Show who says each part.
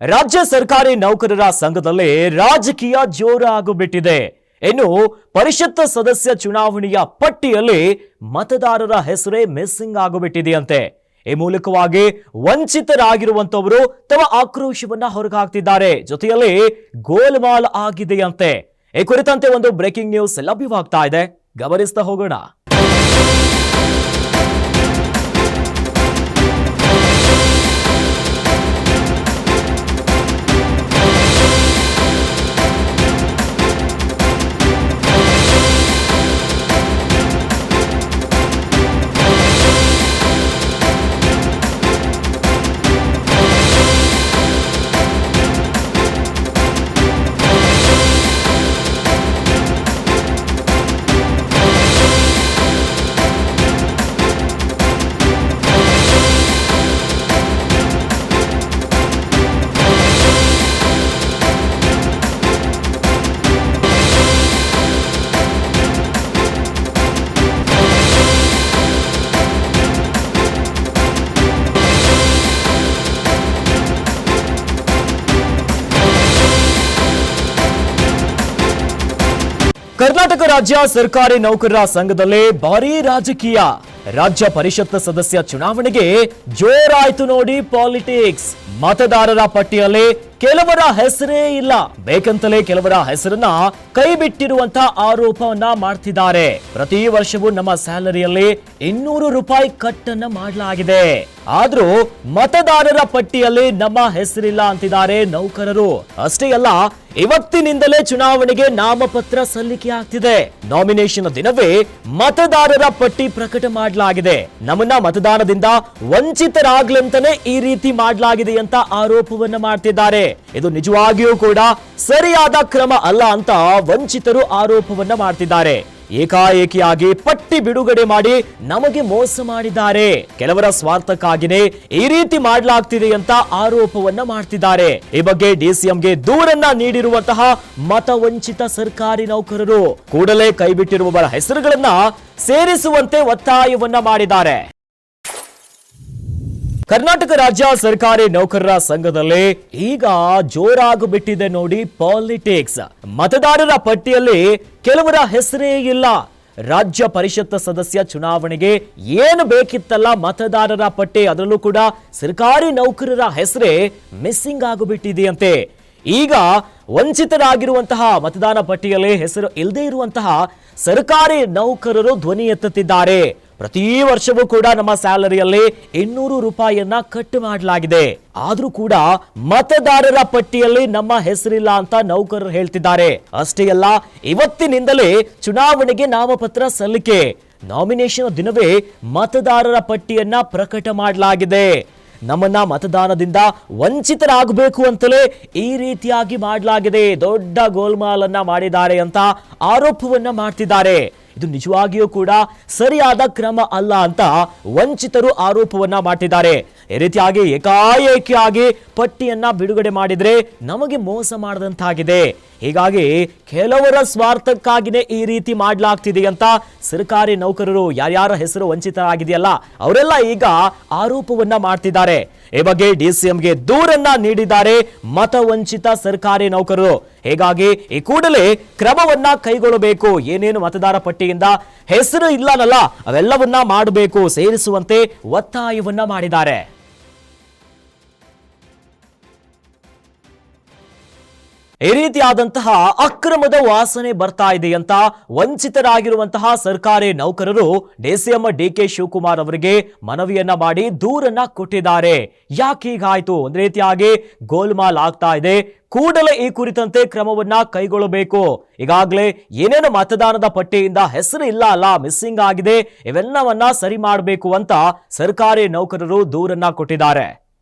Speaker 1: ರಾಜ್ಯ ಸರ್ಕಾರಿ ನೌಕರರ ಸಂಘದಲ್ಲಿ ರಾಜಕೀಯ ಜೋರಾಗಿಬಿಟ್ಟಿದೆ ಇನ್ನು ಪರಿಷತ್ ಸದಸ್ಯ ಚುನಾವಣೆಯ ಪಟ್ಟಿಯಲ್ಲಿ ಮತದಾರರ ಹೆಸರೇ ಮಿಸ್ಸಿಂಗ್ ಆಗುಬಿಟ್ಟಿದೆಯಂತೆ. ಈ ಮೂಲಕವಾಗಿ ವಂಚಿತರಾಗಿರುವಂತವರು ತಮ್ಮ ಆಕ್ರೋಶವನ್ನ ಹೊರಗಾಕ್ತಿದ್ದಾರೆ. ಜೊತೆಯಲ್ಲಿ ಗೋಲ್ಮಾಲ್ ಆಗಿದೆಯಂತೆ. ಈ ಕುರಿತಂತೆ ಒಂದು ಬ್ರೇಕಿಂಗ್ ನ್ಯೂಸ್ ಲಭ್ಯವಾಗ್ತಾ ಇದೆ. ಗಮನಿಸ್ತಾ ಹೋಗೋಣ. ಕರ್ನಾಟಕ ರಾಜ್ಯ ಸರ್ಕಾರಿ ನೌಕರರ ಸಂಘದಲ್ಲೇ ಭಾರೀ ರಾಜಕೀಯ. ರಾಜ್ಯ ಪರಿಷತ್ ಸದಸ್ಯ ಚುನಾವಣೆಗೆ ಜೋರಾಯ್ತು ನೋಡಿ ಪಾಲಿಟಿಕ್ಸ್. ಮತದಾರರ ಪಟ್ಟಿಯಲ್ಲಿ ಕೆಲವರ ಹೆಸರೇ ಇಲ್ಲ. ಬೇಕಂತಲೇ ಕೆಲವರ ಹೆಸರನ್ನ ಕೈ ಬಿಟ್ಟಿರುವಂತ ಆರೋಪವನ್ನ ಮಾಡ್ತಿದ್ದಾರೆ. ಪ್ರತಿ ವರ್ಷವೂ ನಮ್ಮ ಸ್ಯಾಲರಿಯಲ್ಲಿ ಇನ್ನೂರು ರೂಪಾಯಿ ಕಟ್ ಅನ್ನ ಮಾಡಲಾಗಿದೆ. ಆದ್ರೂ ಮತದಾರರ ಪಟ್ಟಿಯಲ್ಲಿ ನಮ್ಮ ಹೆಸರಿಲ್ಲ ಅಂತಿದ್ದಾರೆ ನೌಕರರು. ಅಷ್ಟೇ ಅಲ್ಲ, ಇವತ್ತಿನಿಂದಲೇ ಚುನಾವಣೆಗೆ ನಾಮಪತ್ರ ಸಲ್ಲಿಕೆ ಆಗ್ತಿದೆ. ನಾಮಿನೇಷನ್ ದಿನವೇ ಮತದಾರರ ಪಟ್ಟಿ ಪ್ರಕಟ ಮಾಡಲಾಗಿದೆ. ನಮ್ಮನ್ನ ಮತದಾನದಿಂದ ವಂಚಿತರಾಗ್ಲಂತಾನೆ ಈ ರೀತಿ ಮಾಡಲಾಗಿದೆ ಅಂತ ಆರೋಪವನ್ನ ಮಾಡ್ತಿದ್ದಾರೆ. ಇದು ನಿಜವಾಗಿಯೂ ಕೂಡ ಸರಿಯಾದ ಕ್ರಮ ಅಲ್ಲ ಅಂತ ವಂಚಿತರು ಆರೋಪವನ್ನ ಮಾಡ್ತಿದ್ದಾರೆ. ಏಕಾಏಕಿಯಾಗಿ ಪಟ್ಟಿ ಬಿಡುಗಡೆ ಮಾಡಿ ನಮಗೆ ಮೋಸ ಮಾಡಿದ್ದಾರೆ. ಕೆಲವರ ಸ್ವಾರ್ಥಕ್ಕಾಗಿನೇ ಈ ರೀತಿ ಮಾಡಲಾಗ್ತಿದೆ ಅಂತ ಆರೋಪವನ್ನ ಮಾಡ್ತಿದ್ದಾರೆ. ಈ ಬಗ್ಗೆ ಡಿಸಿಎಂಗೆ ದೂರನ್ನ ನೀಡಿರುವಂತಹ ಮತವಂಚಿತ ಸರ್ಕಾರಿ ನೌಕರರು ಕೂಡಲೇ ಕೈಬಿಟ್ಟಿರುವವರ ಹೆಸರುಗಳನ್ನ ಸೇರಿಸುವಂತೆ ಒತ್ತಾಯವನ್ನ ಮಾಡಿದ್ದಾರೆ. ಕರ್ನಾಟಕ ರಾಜ್ಯ ಸರ್ಕಾರಿ ನೌಕರರ ಸಂಘದಲ್ಲಿ ಈಗ ಜೋರಾಗಿ ಬಿಟ್ಟಿದೆ ನೋಡಿ ಪಾಲಿಟಿಕ್ಸ್. ಮತದಾರರ ಪಟ್ಟಿಯಲ್ಲಿ ಕೆಲವರ ಹೆಸರೇ ಇಲ್ಲ. ರಾಜ್ಯ ಪರಿಷತ್ ಸದಸ್ಯ ಚುನಾವಣೆಗೆ ಏನು ಬೇಕಿತ್ತಲ್ಲ ಮತದಾರರ ಪಟ್ಟಿ, ಅದರಲ್ಲೂ ಕೂಡ ಸರ್ಕಾರಿ ನೌಕರರ ಹೆಸರೇ ಮಿಸ್ಸಿಂಗ್ ಆಗಿಬಿಟ್ಟಿದೆಯಂತೆ. ಈಗ ವಂಚಿತರಾಗಿರುವಂತಹ ಮತದಾನ ಪಟ್ಟಿಯಲ್ಲಿ ಹೆಸರು ಇಲ್ಲದೇ ಇರುವಂತಹ ಸರ್ಕಾರಿ ನೌಕರರು ಧ್ವನಿ ಎತ್ತುತ್ತಿದ್ದಾರೆ. ಪ್ರತಿ ವರ್ಷವೂ ಕೂಡ ನಮ್ಮ ಸ್ಯಾಲರಿಯಲ್ಲಿ ಇನ್ನೂರು ರೂಪಾಯಿಯನ್ನ ಕಟ್ ಮಾಡಲಾಗಿದೆ. ಆದ್ರೂ ಕೂಡ ಮತದಾರರ ಪಟ್ಟಿಯಲ್ಲಿ ನಮ್ಮ ಹೆಸರಿಲ್ಲ ಅಂತ ನೌಕರರು ಹೇಳ್ತಿದ್ದಾರೆ. ಅಷ್ಟೇ ಅಲ್ಲ, ಇವತ್ತಿನಿಂದಲೇ ಚುನಾವಣೆಗೆ ನಾಮಪತ್ರ ಸಲ್ಲಿಕೆ. ನಾಮಿನೇಷನ್ ದಿನವೇ ಮತದಾರರ ಪಟ್ಟಿಯನ್ನ ಪ್ರಕಟ ಮಾಡಲಾಗಿದೆ. ನಮ್ಮನ್ನ ಮತದಾನದಿಂದ ವಂಚಿತರಾಗಬೇಕು ಅಂತಲೇ ಈ ರೀತಿಯಾಗಿ ಮಾಡಲಾಗಿದೆ. ದೊಡ್ಡ ಗೋಲ್ಮಾಲನ್ನ ಮಾಡಿದ್ದಾರೆ ಅಂತ ಆರೋಪವನ್ನ ಮಾಡ್ತಿದ್ದಾರೆ. ಇದು ನಿಜವಾಗಿಯೂ ಕೂಡ ಸರಿಯಾದ ಕ್ರಮ ಅಲ್ಲ ಅಂತ ವಂಚಿತರು ಆರೋಪವನ್ನ ಮಾಡಿದ್ದಾರೆ ಈ ರೀತಿಯಾಗಿ ಏಕಾಏಕಿಯಾಗಿ ಪಟ್ಟಿಯನ್ನ ಬಿಡುಗಡೆ ಮಾಡಿದ್ರೆ ನಮಗೆ ಮೋಸ ಮಾಡದಂತಾಗಿದೆ. ಹೀಗಾಗಿ ಕೆಲವರ ಸ್ವಾರ್ಥಕ್ಕಾಗಿನೇ ಈ ರೀತಿ ಮಾಡಲಾಗ್ತಿದೆ ಅಂತ ಸರ್ಕಾರಿ ನೌಕರರು ಯಾರ್ಯಾರ ಹೆಸರು ವಂಚಿತರಾಗಿದೆಯಲ್ಲ, ಅವರೆಲ್ಲ ಈಗ ಆರೋಪವನ್ನ ಮಾಡ್ತಿದ್ದಾರೆ. ಈ ಬಗ್ಗೆ ಡಿಸಿಎಂಗೆ ದೂರನ್ನ ನೀಡಿದ್ದಾರೆ ಮತವಂಚಿತ ಸರ್ಕಾರಿ ನೌಕರರು. ಹೀಗಾಗಿ ಈ ಕೂಡಲೇ ಕ್ರಮವನ್ನ ಕೈಗೊಳ್ಳಬೇಕು. ಏನೇನು ಮತದಾರ ಪಟ್ಟಿಯಿಂದ ಹೆಸರು ಇಲ್ಲನಲ್ಲ, ಅವೆಲ್ಲವನ್ನ ಮಾಡಬೇಕು, ಸೇರಿಸುವಂತೆ ಒತ್ತಾಯವನ್ನ ಮಾಡಿದ್ದಾರೆ. ಈ ರೀತಿಯಾದಂತಹ ಅಕ್ರಮದ ವಾಸನೆ ಬರ್ತಾ ಇದೆ ಅಂತ ವಂಚಿತರಾಗಿರುವಂತಹ ಸರ್ಕಾರಿ ನೌಕರರು ಡಿಸಿಎಂ ಡಿಕೆ ಶಿವಕುಮಾರ್ ಅವರಿಗೆ ಮನವಿಯನ್ನ ಮಾಡಿ ದೂರನ್ನ ಕೊಟ್ಟಿದ್ದಾರೆ. ಯಾಕೆ ಹೀಗಾಯ್ತು ಒಂದ್ ರೀತಿಯಾಗಿ ಗೋಲ್ಮಾಲ್ ಆಗ್ತಾ ಇದೆ. ಕೂಡಲೇ ಈ ಕುರಿತಂತೆ ಕ್ರಮವನ್ನ ಕೈಗೊಳ್ಳಬೇಕು. ಈಗಾಗಲೇ ಏನೇನು ಮತದಾನದ ಪಟ್ಟಿಯಿಂದ ಹೆಸರು ಇಲ್ಲ ಅಲ್ಲ, ಮಿಸ್ಸಿಂಗ್ ಆಗಿದೆ, ಇವೆಲ್ಲವನ್ನ ಸರಿ ಮಾಡಬೇಕು ಅಂತ ಸರ್ಕಾರಿ ನೌಕರರು ದೂರನ್ನ ಕೊಟ್ಟಿದ್ದಾರೆ.